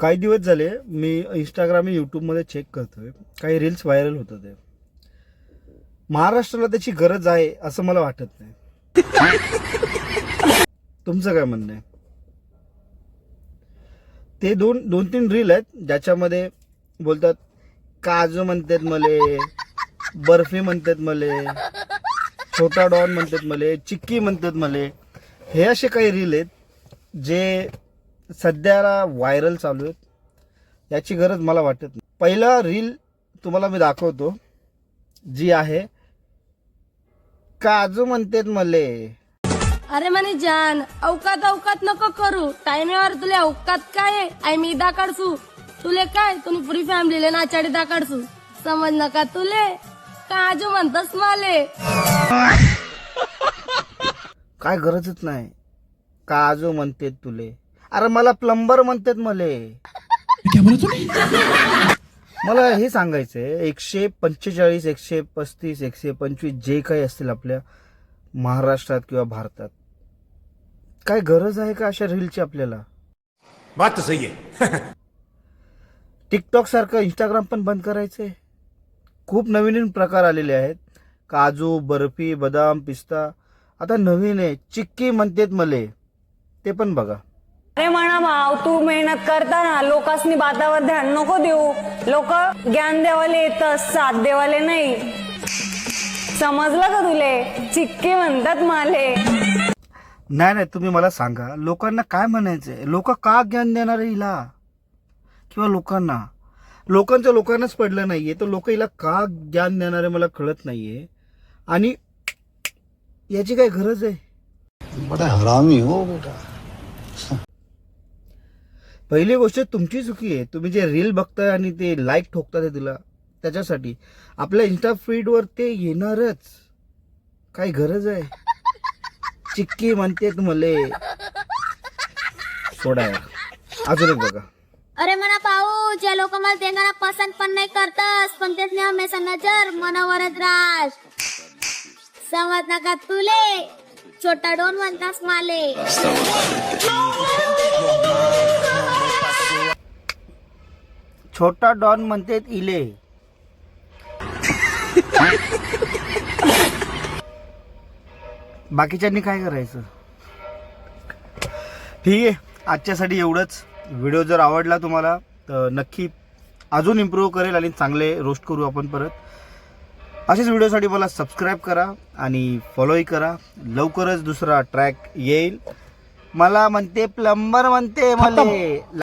काही दिवस झाले मी इंस्टाग्राम यूट्यूबमध्ये चेक करतोय. काही रील्स व्हायरल होत ते महाराष्ट्राला त्याची गरज आहे असं मला वाटत नाही. तुमचं काय म्हणणं आहे? ते दोन दोन तीन रील आहेत ज्याच्यामध्ये बोलतात काजू म्हणतात मले बर्फी म्हणतात मले छोटा डॉन म्हणतात मले चिक्की म्हणतात मले. हे असे काही रील आहेत जे सध्याला व्हायरल चालू आहेत. याची गरज मला वाटत नाही. पहिला रील तुम्हाला मी दाखवतो जी आहे. काजू म्हणतात मले. अरे म्हणे जान अवकात अवकात नको करू. टाइमेवर तुले अवकात काय? आय मी दा काढसू. तुले काय? तुम्ही पुरी फॅमिलीले नाचाडी दा काढसू. समज नका तुले. काजू म्हणतस माले. काय गरजच नाही. काजू म्हणतात तुले. अरे मला प्लंबर म्हणतात मले. मला हे सांगायचंय एकशे पंचेचाळीस एकशे पस्तीस एकशे पंचवीस जे काही असतील आपल्या महाराष्ट्रात किंवा भारतात काय गरज आहे का अशा रीलची आपल्याला? बात सही है टिकटॉक सारखं इंस्टाग्राम पण बंद करायचंय. खूप नवीन नवीन प्रकार आलेले आहेत. काजू बर्फी बदाम पिस्ता. आता नवीन आहे. चिक्की म्हणतात मले. ते पण बघा. अरे म्हणा भाव तू मेहनत करताना लोकांनी बातावर ध्यान नको देऊ. लोक ज्ञान देवाले येतं साथ देवाले नाही. समजलं का तुले? चिक्की म्हणतात माले. नाही नाही तुम्ही मला सांगा लोकांना काय म्हणायचंय? लोक का ज्ञान देणार हिला? किंवा लोकांना? लोकांचं लोकांनाच पडलं नाहीये तर लोक हिला का ज्ञान देणार आहे मला कळत नाहीये. आणि याची काय गरज आहे? बड़ा हरामी हो बेटा. पहिली गोष्ट तुमची चुकी आहे. तुम्ही जे रील बघताय आणि ते लाईक ठोकता ते तुला त्याच्यासाठी. आपल्या इन्स्टा फीडवर ते येणारच. काय गरज आहे? चिक्की म्हणते तुम्हाला सोडा अजून एक बघा. अरे म्हणा पाहू जे लोक मला देणारा पसंत पण नाही करतस पण तेच नाही हमेशा नजर मनावरच राज समज नका तुले. छोटा डोन म्हणतास माले. छोटा डॉन म्हणते इले. बाकीच्यांनी काय करायचं? ठीक आहे. आजच्यासाठी एवढंच. व्हिडिओ जर आवडला तुम्हाला तर नक्की अजून इम्प्रूव्ह करेल आणि चांगले रोस्ट करू आपण परत. असेच व्हिडिओसाठी मला सबस्क्राईब करा आणि फॉलोही करा. लवकरच दुसरा ट्रॅक येईल. मला म्हणते प्लंबर म्हणते मला.